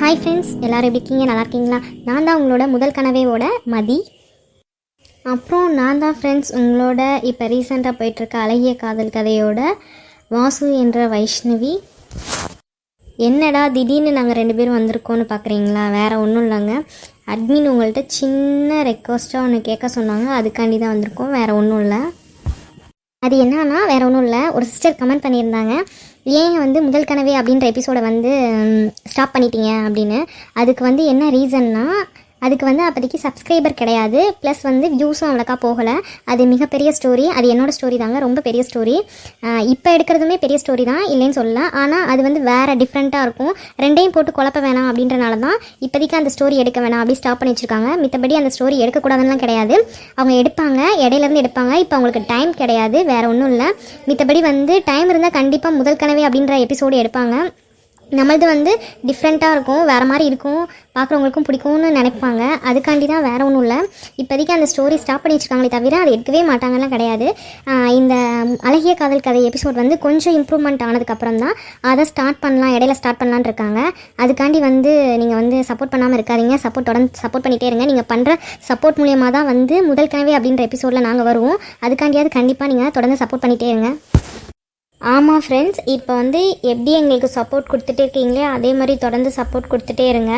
Hi friends எல்லோரும் எப்படி இருக்கீங்க? நல்லா இருக்கீங்களா? நான் தான் உங்களோட முதல் கனவையோட மதி. அப்புறம் நான் தான் ஃப்ரெண்ட்ஸ் உங்களோட இப்போ ரீசெண்டாக போயிட்டுருக்க அழகிய காதல் கதையோட வாசு என்ற வைஷ்ணவி. என்னடா திடீர்னு நாங்கள் ரெண்டு பேரும் வந்திருக்கோன்னு பார்க்குறீங்களா வேறு ஒன்றும் இல்லைங்க. அட்மின் உங்கள்கிட்ட சின்ன ரெக்வஸ்ட்டாக ஒன்று கேட்க சொன்னாங்க. அதுக்காண்டி தான் வந்திருக்கோம். வேறு ஒன்றும் இல்லை. அது என்னன்னா வேற ஒன்றும் இல்லை. ஒரு சிஸ்டர் கமெண்ட் பண்ணியிருந்தாங்க. ஏன் வந்து முதல் கனவே அப்படின்ற எபிசோடை வந்து ஸ்டாப் பண்ணிட்டீங்க அப்படின்னு. அதுக்கு வந்து என்ன ரீசன்னா அதுக்கு வந்து அப்போதைக்கு சப்ஸ்கிரைபர் கிடையாது. ப்ளஸ் வந்து வியூஸும் அவ்வளோக்கா போகலை. அது மிகப்பெரிய ஸ்டோரி அது என்னோட ஸ்டோரி தாங்க. ரொம்ப பெரிய ஸ்டோரி இப்போ எடுக்கிறதுமே பெரிய ஸ்டோரி தான். இல்லைன்னு சொல்லலாம் ஆனால் அது வந்து வேறு டிஃப்ரெண்ட்டாக இருக்கும். ரெண்டையும் போட்டு குழப்ப வேணாம் அப்படின்றனால தான் இப்போதைக்கு அந்த ஸ்டோரி எடுக்க வேணாம் அப்படி ஸ்டாப் பண்ணி வச்சுருக்காங்க. மித்தபடி அந்த ஸ்டோரி எடுக்கக்கூடாதுலாம் கிடையாது. அவங்க எடுப்பாங்க. இடையிலேருந்து எடுப்பாங்க. இப்போ அவங்களுக்கு டைம் கிடையாது. வேறு ஒன்றும் இல்லை. மித்தபடி வந்து டைம் இருந்தால் கண்டிப்பாக முதல் கனவே அப்படின்ற எபிசோடு எடுப்பாங்க. நம்மளது வந்து டிஃப்ரெண்ட்டாக இருக்கும் வேறு மாதிரி இருக்கும் பார்க்குறவங்களுக்கும் பிடிக்கும்னு நினைப்பாங்க. அதுக்காண்டி தான் வேறு ஒன்றும் இல்லை. இப்போதைக்கு அந்த ஸ்டோரி ஸ்டாப் பண்ணி வச்சுருக்காங்களே தவிர அதை எடுக்கவே மாட்டாங்கலாம் கிடையாது. இந்த அழகிய காதல் கதை எபிசோட் வந்து கொஞ்சம் இம்ப்ரூவ்மெண்ட் ஆனதுக்கப்புறம் தான் அதை ஸ்டார்ட் பண்ணலாம் இடையில ஸ்டார்ட் பண்ணலான்னு இருக்காங்க. அதுக்காண்டி வந்து நீங்கள் வந்து சப்போர்ட் பண்ணாமல் இருக்காதீங்க. சப்போர்ட் தொடர்ந்து சப்போர்ட் பண்ணிகிட்டே இருங்க. நீங்கள் பண்ணுற சப்போர்ட் மூலியமாக தான் வந்து முதல் கனவே அப்படின்ற எபிசோடில் நாங்கள் வருவோம். அதுக்காண்டியாவது கண்டிப்பாக நீங்கள் தொடர்ந்து சப்போர்ட் பண்ணிகிட்டே இருங்க. ஆமாம் ஃப்ரெண்ட்ஸ் இப்போ வந்து எப்படி எங்களுக்கு சப்போர்ட் கொடுத்துட்டே இருக்கீங்களே அதே மாதிரி தொடர்ந்து சப்போர்ட் கொடுத்துட்டே இருங்க.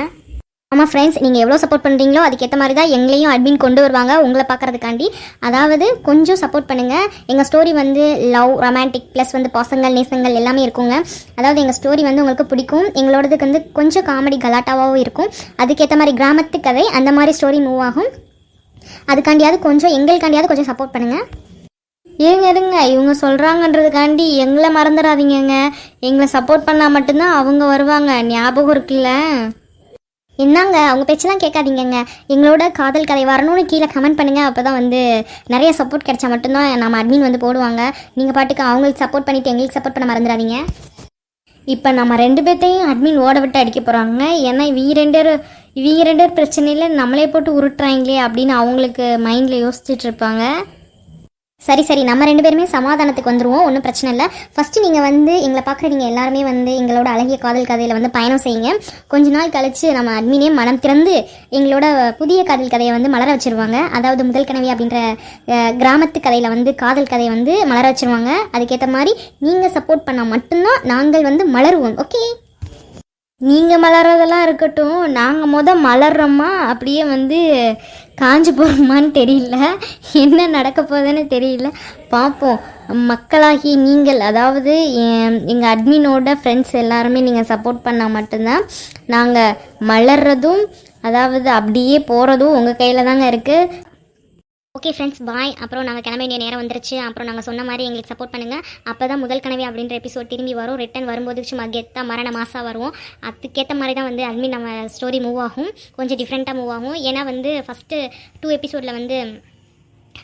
ஆமாம் ஃப்ரெண்ட்ஸ் நீங்கள் எவ்வளோ சப்போர்ட் பண்ணுறீங்களோ அதுக்கேற்ற மாதிரி தான் எங்களையும் அட்மின் கொண்டு வருவாங்க உங்களை பார்க்குறதுக்காண்டி. அதாவது கொஞ்சம் சப்போர்ட் பண்ணுங்கள் எங்கள் ஸ்டோரி வந்து லவ் ரொமான்டிக் ப்ளஸ் வந்து பாசங்கள் நேசங்கள் எல்லாமே இருக்குங்க. அதாவது எங்கள் ஸ்டோரி வந்து உங்களுக்கு பிடிக்கும். எங்களோடதுக்கு வந்து கொஞ்சம் காமெடி கலாட்டாவாகவும் இருக்கும். அதுக்கேற்ற மாதிரி கிராமத்து கதை அந்த மாதிரி ஸ்டோரி மூவ் ஆகும். அதுக்காண்டியாவது கொஞ்சம் எங்களுக்காண்டியாவது கொஞ்சம் சப்போர்ட் பண்ணுங்கள் ஏங்க இருங்க. இவங்க சொல்கிறாங்கன்றதுக்காண்டி எங்களை மறந்துடாதீங்கங்க. எங்களை சப்போர்ட் பண்ணால் மட்டும்தான் அவங்க வருவாங்க. ஞாபகம் இருக்குல்ல? என்னங்க அவங்க பேச்செல்லாம் கேட்காதீங்கங்க. எங்களோட காதல் கதை வரணும்னு கீழே கமெண்ட் பண்ணுங்கள் அப்போ தான் வந்து நிறைய சப்போர்ட் கிடைச்சா மட்டும்தான் நம்ம அட்மின் வந்து போடுவாங்க. நீங்கள் பாட்டுக்கு அவங்களுக்கு சப்போர்ட் பண்ணிவிட்டு எங்களுக்கு சப்போர்ட் பண்ண மறந்துடாதீங்க. இப்போ நம்ம ரெண்டு பேர்த்தையும் அட்மின் ஓட விட்டு அடிக்க போகிறாங்க ஏன்னா இவங்க ரெண்டு பேரும் இவங்க ரெண்டு பேர் பிரச்சனையில் நம்மளே போட்டு உருட்டுறாங்களே அப்படின்னு அவங்களுக்கு மைண்டில் யோசிச்சுட்டு இருப்பாங்க. சரி சரி நம்ம ரெண்டு பேருமே சமாதானத்துக்கு வந்துருவோம் ஒன்றும் பிரச்சனை இல்லை. ஃபஸ்ட்டு நீங்கள் வந்து எங்களை பார்க்குற நீங்கள் எல்லாருமே வந்து எங்களோட அழகிய காதல் கதையில் வந்து பயணம் செய்யுங்க. கொஞ்ச நாள் கழித்து நம்ம அட்மினே மனம் திறந்து எங்களோட புதிய காதல் கதையை வந்து மலர வச்சிருவாங்க. அதாவது முதல் கனவி அப்படின்ற கிராமத்து கதையில் வந்து காதல் கதையை வந்து மலர வச்சிருவாங்க. அதுக்கேற்ற மாதிரி நீங்கள் சப்போர்ட் பண்ணால் மட்டும்தான் நாங்கள் வந்து மலருவோம். ஓகே நீங்கள் மலர்றதெல்லாம் இருக்கட்டும் நாங்கள் மொதல் மலர்றோமா? அப்படியே வந்து காஞ்சு போகுமான்னு தெரியல. என்ன நடக்க போகுதுன்னு தெரியல. பார்ப்போம் மக்களாகி நீங்கள் அதாவது எங்கள் அட்மினோட ஃப்ரெண்ட்ஸ் எல்லாருமே நீங்கள் சப்போர்ட் பண்ணால் மட்டும்தான் நாங்கள் மலர்றதும் அதாவது அப்படியே போகிறதும் உங்கள் கையில் தாங்க இருக்குது ஓகே ஃப்ரெண்ட்ஸ் பாய் அப்புறம் நாங்கள் கிளம்ப வேண்டிய நேரம் வந்துருச்சு. அப்புறம் நாங்கள் சொன்ன மாதிரி எங்களுக்கு சப்போர்ட் பண்ணுங்கள் அப்போ தான் முதல் கனவை அப்படின்ற எபிசோட் திரும்பி வரும். ரிட்டன் வரும்போது சும்மா கெத்தாக மரண மாதம் வரும் அதுக்கேற்ற மாதிரி தான் வந்து அட்மின் நம்ம ஸ்டோரி மூவ் ஆகும். கொஞ்சம் டிஃப்ரெண்ட்டாக மூவ் ஆகும். ஏன்னா வந்து ஃபஸ்ட்டு டூ எபிசோடில் வந்து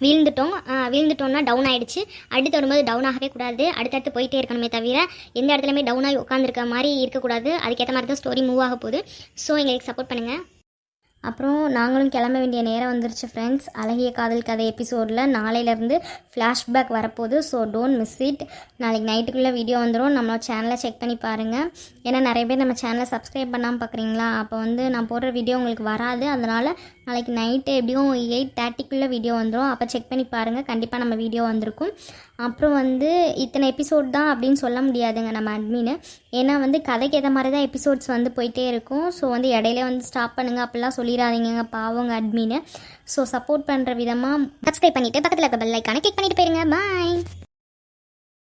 வீழ்ந்துட்டோம். ஆஹ் வீழ்ந்துட்டோம்னா டவுன் ஆகிடுச்சு அடுத்து வரும்போது டவுன் ஆகவே கூடாது. அடுத்தடுத்து போயிட்டே இருக்கணுமே தவிர எந்த இடத்துலையுமே டவுன் ஆகி உட்காந்துருக்க மாதிரி இருக்கக்கூடாது. அதுக்கேற்ற மாதிரி தான் ஸ்டோரி மூவ் ஆக போகுது. ஸோ எங்களுக்கு சப்போர்ட் பண்ணுங்கள் அப்புறம் நாங்களும் கிளம்ப வேண்டிய நேரம் வந்துருச்சு ஃப்ரெண்ட்ஸ் அழகிய காதல் கதை எபிசோடில் நாளையிலேருந்து ஃப்ளாஷ்பேக் வரப்போகுது. ஸோ டோன்ட் மிஸ் இட் நாளைக்கு நைட்டுக்குள்ளே வீடியோ வந்துடும் நம்ம சேனலை செக் பண்ணி பாருங்கள் ஏன்னா நிறைய பேர் நம்ம சேனலை சப்ஸ்கிரைப் பண்ணாமல் பார்க்குறீங்களா அப்போ வந்து நான் போடுற வீடியோ உங்களுக்கு வராது. அதனால் நாளைக்கு நைட்டு எப்படியும் எயிட் தேர்ட்டிக்குள்ளே வீடியோ வந்துடும் அப்போ செக் பண்ணி பாருங்கள் கண்டிப்பாக நம்ம வீடியோ வந்திருக்கும். அப்புறம் வந்து இத்தனை எபிசோட் தான் அப்படின்னு சொல்ல முடியாதுங்க நம்ம அட்மின் ஏன்னா வந்து கதைக்கு ஏற்ற மாதிரி தான் எபிசோட்ஸ் வந்து போயிட்டே இருக்கும். ஸோ வந்து இடையில வந்து ஸ்டாப் பண்ணுங்கள் அப்படிலாம் சொல்லிடாதீங்க பாவங்க அட்மின் ஸோ சப்போர்ட் பண்ணுற விதமாக சப்ஸ்கிரைப் பண்ணிவிட்டு பக்கத்தில் இருக்க பெல் ஐக்கானை கிளிக் பண்ணிட்டு போயிருங்க. பாய்